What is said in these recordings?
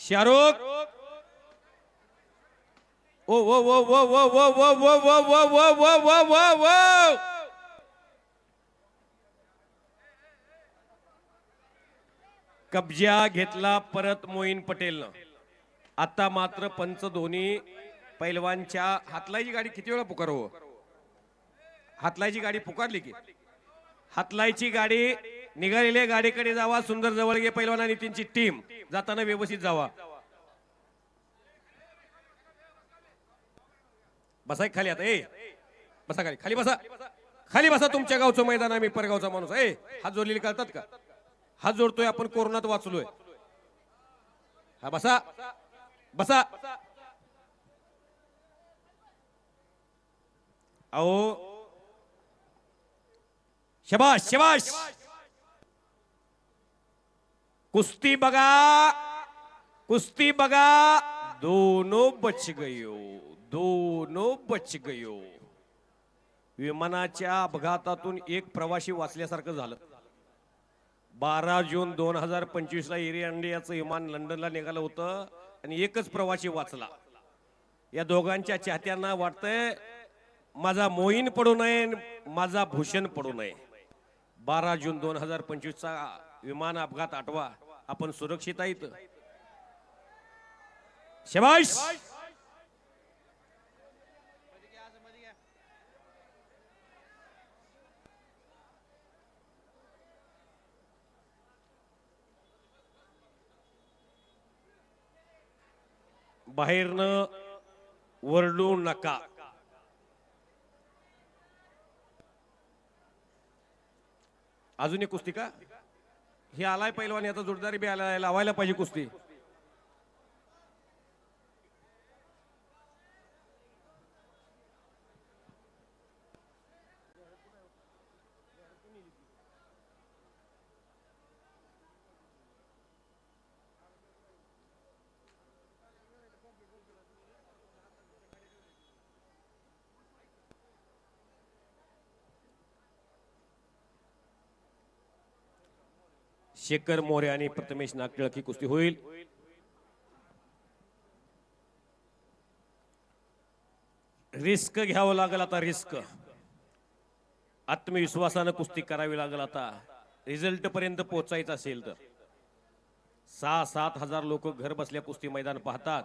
शाहरुख ओ वो वो वो वो वो वो वो वो वो वो वो वो वो वो कब्जा घेतला परत मोईन पटेलनं आता मात्र पंच धोनी पैलवानच्या हातलाईची गाडी किती वेळा पुकारो हातलाईची गाडी पुकारली की? हातलाईची गाडी निघालेल्या गाडीकडे जावा सुंदर जवळगे पैलवान आणि त्यांची टीम. जाताना व्यवस्थित जावा. बसा खाली आता ए. बसा खाली. खाली बसा. खाली बसा तुमच्या गावचं मैदान आहे मी परगावचा माणूस. ए हात जोडलेले कळतात का? हात जोडतोय आपण कोरोनात वाचलोय. हा बसा. बसा. अहो. शबाश शबाश. कुस्ती बघा. कुस्ती बघा. दोनो बच गयो. दोनो बच गयो. विमानाच्या अपघातातून एक प्रवाशी वाचल्यासारखं झालं. बारा जून दोन हजार पंचवीस ला एअर इंडियाचं विमान लंडनला निघालं होतं आणि एकच प्रवासी वाचला. या दोघांच्या चाहत्यांना वाटतंय माझा मोहीन पडू नये माझा भूषण पडू नये. बारा जून दोन हजार पंचवीसचा विमान अपघात आठवा. आपण सुरक्षित आहेत शबाश बाहेरनं वरडू नका. अजून एक कुस्ती का? हे आलाय पैलवान आता जोरदारी बी आलाय लावायला पाहिजे कुस्ती. शेखर मोरे आणि प्रथमेश नागटिळक ही कुस्ती होईल. रिस्क घ्यावं लागेल आता रिस्क. आत्मविश्वासानं कुस्ती करावी लागेल आता. रिझल्ट पर्यंत पोहोचायचं असेल तर. सहा सात हजार लोक घर बसल्या कुस्ती मैदान पाहतात.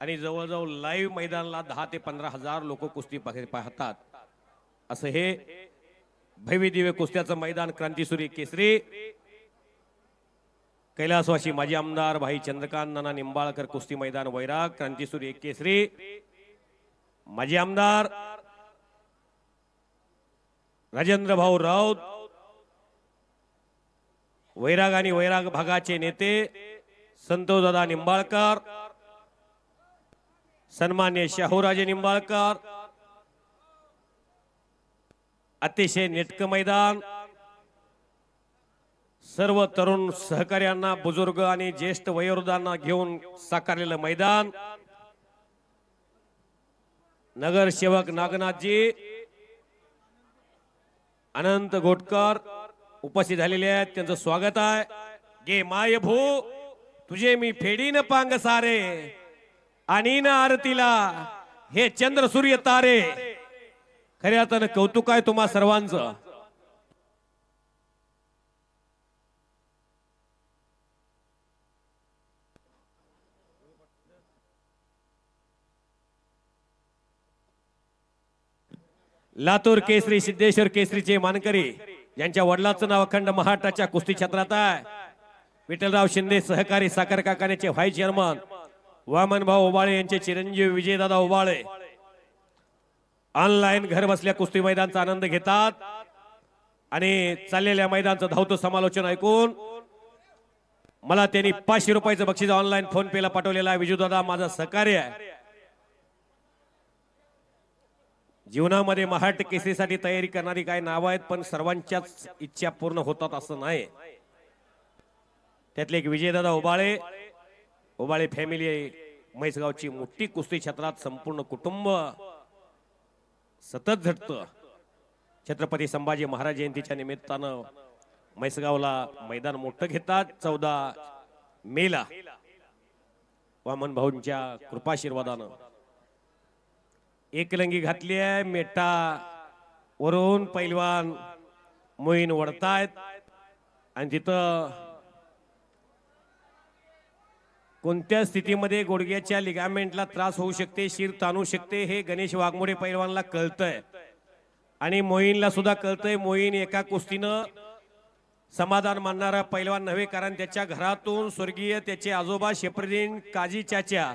आणि जवळजवळ लाईव्ह मैदानाला दहा ते पंधरा हजार लोक कुस्ती पाहतात. असं हे भव्य दिव्य कुस्त्याचं मैदान क्रांतीसूर्य केसरी. कैलासवासी माजी आमदार भाई चंद्रकांत नाना निंबाळकर कुस्ती मैदान वैराग क्रांतीसूर्य केसरी. माजी आमदार राजेंद्र भाऊ राऊत वैराग आणि वैराग भागाचे नेते संतोषदादा निंबाळकर सन्मान्य शाहूराजे निंबाळकर अतिशय नेटकं मैदान सर्व तरुण सहकार्यांना बुजुर्ग आणि ज्येष्ठ वयोवृद्धांना घेऊन साकारलेलं मैदान. नगरसेवक नागनाथजी अनंत घोटकर उपस्थित झालेले आहेत. त्यांचं स्वागत आहे. गे माय भू तुझे मी फेडीन पांग सारे. आणि ना आरतीला हे चंद्र सूर्य तारे. खऱ्या अर्थानं कौतुक आहे तुम्हा सर्वांचं. लातूर केसरी सिद्धेश्वर केसरीचे मानकरी यांच्या वडिलाचं नाव अखंड महाराष्ट्राच्या कुस्ती क्षेत्रात आहे. विठ्ठलराव शिंदे सहकारी साखर कारखान्याचे व्हाईस चेअरमन वामनभाऊ ओबाळे यांचे चिरंजीव विजयदादा ओबाळे ऑनलाईन घर बसल्या कुस्ती मैदानचा आनंद घेतात. आणि चाललेल्या मैदानचं धावतं समालोचन ऐकून मला त्यांनी पाचशे रुपयाचं बक्षीस ऑनलाईन फोन पेला पाठवलेला आहे. विजूदादा माझा सहकार्य आहे. जीवनामध्ये महाट केसेसाठी तयारी करणारी काही नावं आहेत पण सर्वांच्याच इच्छा पूर्ण होतात असं नाही. त्यातले एक विजयदादा उबाळे. उबाळे फॅमिली म्हैसगावची मोठी कुस्ती क्षेत्रात संपूर्ण कुटुंब सतत झटत. छत्रपती संभाजी महाराज जयंतीच्या निमित्तानं म्हैसगावला मैदान मोठं घेतात चौदा मेला. वामन भाऊंच्या कृपाशीर्वादानं. एकलंगी घातली आहे मेटा वरून पैलवान मोहीन वडतायत. आणि तिथं कोणत्या स्थितीमध्ये गोडग्याच्या लिगामेंटला त्रास होऊ शकते शिर ताणू शकते हे गणेश वाघमोडे पैलवानला कळतंय. आणि मोहीनला सुद्धा कळतंय मोहीन एका कुस्तीनं समाधान मानणारा पैलवान नव्हे कारण त्याच्या घरातून स्वर्गीय त्याचे आजोबा शेफरदीन काजी चाच्या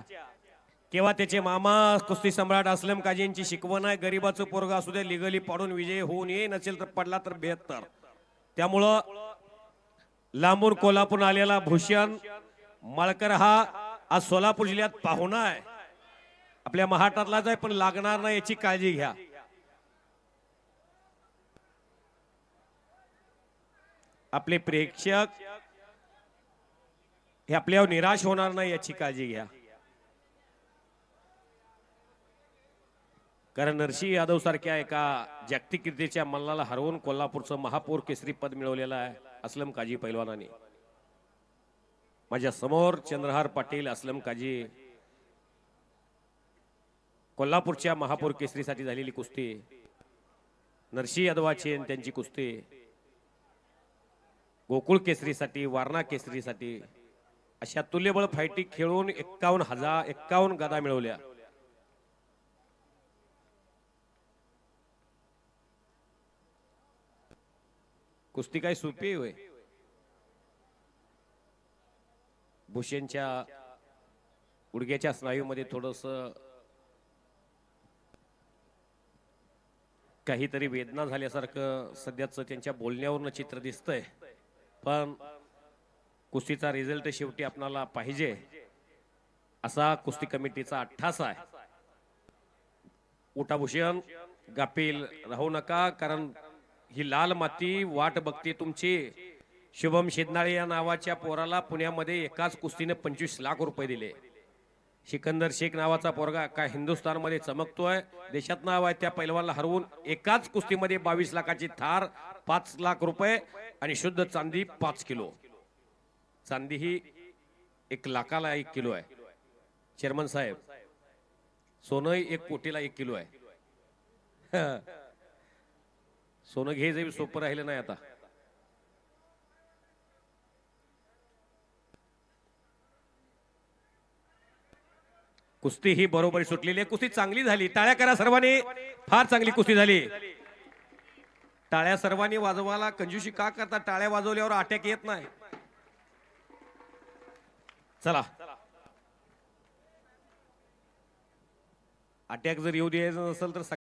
किंवा त्याचे मामा कुस्ती सम्राट असलम काजींची शिकवण आहे गरीबाचं पोरग असू दे लिगली पाडून विजय होऊन ये नसेल तर पडला तर बेहत्तर. त्यामुळं लांबून कोल्हापूर आलेला भूषण माळकर हा आज सोलापूर जिल्ह्यात पाहुणा आहे. आपल्या महाराष्ट्रातलाच आहे पण लागणार नाही याची काळजी घ्या. आपले प्रेक्षक हे आपल्यावर निराश होणार नाही याची काळजी घ्या. कारण नरसिंह यादव सारख्या एका जागतिक कीर्तीच्या मल्लाला हरवून कोल्हापूरचं महापौर केसरी पद मिळवलेलं आहे असलम काजी पैलवानाने. माझ्यासमोर चंद्रहार पाटील असलम काजी कोल्हापूरच्या महापौर केसरीसाठी झालेली कुस्ती नरसिंह यादवाची आणि त्यांची कुस्ती गोकुळ केसरीसाठी वारणा केसरीसाठी अशा तुल्यबळ फायटी खेळून एक्कावन्न हजार एक्कावन्न गदा मिळवल्या. कुस्ती काय सोपी होय. भूषणच्या गुडघ्याच्या स्नायूमध्ये थोडस काहीतरी वेदना झाल्यासारखं सध्याचं त्यांच्या बोलण्यावरनं चित्र दिसतंय. पण कुस्तीचा रिझल्ट शेवटी आपणाला पाहिजे असा कुस्ती कमिटीचा अठ्ठास आहे. उठाभूषण गापील राहू नका कारण ही लाल माती वाट बघते तुमची. शुभम शिदनाळे या नावाच्या पोराला पुण्यामध्ये एकाच कुस्तीने पंचवीस लाख रुपये दिले. सिकंदर शेख नावाचा पोरगा का हिंदुस्थानमध्ये चमकतोय? देशात नाव आहे त्या पैलवानला हरवून एकाच कुस्तीमध्ये बावीस लाखाची थार पाच लाख रुपये आणि शुद्ध चांदी पाच किलो. चांदी ही एक लाखाला एक किलो आहे. चेअरमन साहेब सोनंही एक कोटीला एक किलो आहे. सोनं घे जे सोपं राहिलं नाही आता. कुस्ती ही बरोबर सुटलेली आहे. कुस्ती चांगली झाली. टाळ्या करा सर्वांनी. फार चांगली कुस्ती झाली. टाळ्या सर्वांनी वाजवायला कंजूशी का करता टाळ्या वाजवल्यावर अटॅक येत नाही. चला. अटॅक जर येऊ द्यायचं नसेल तर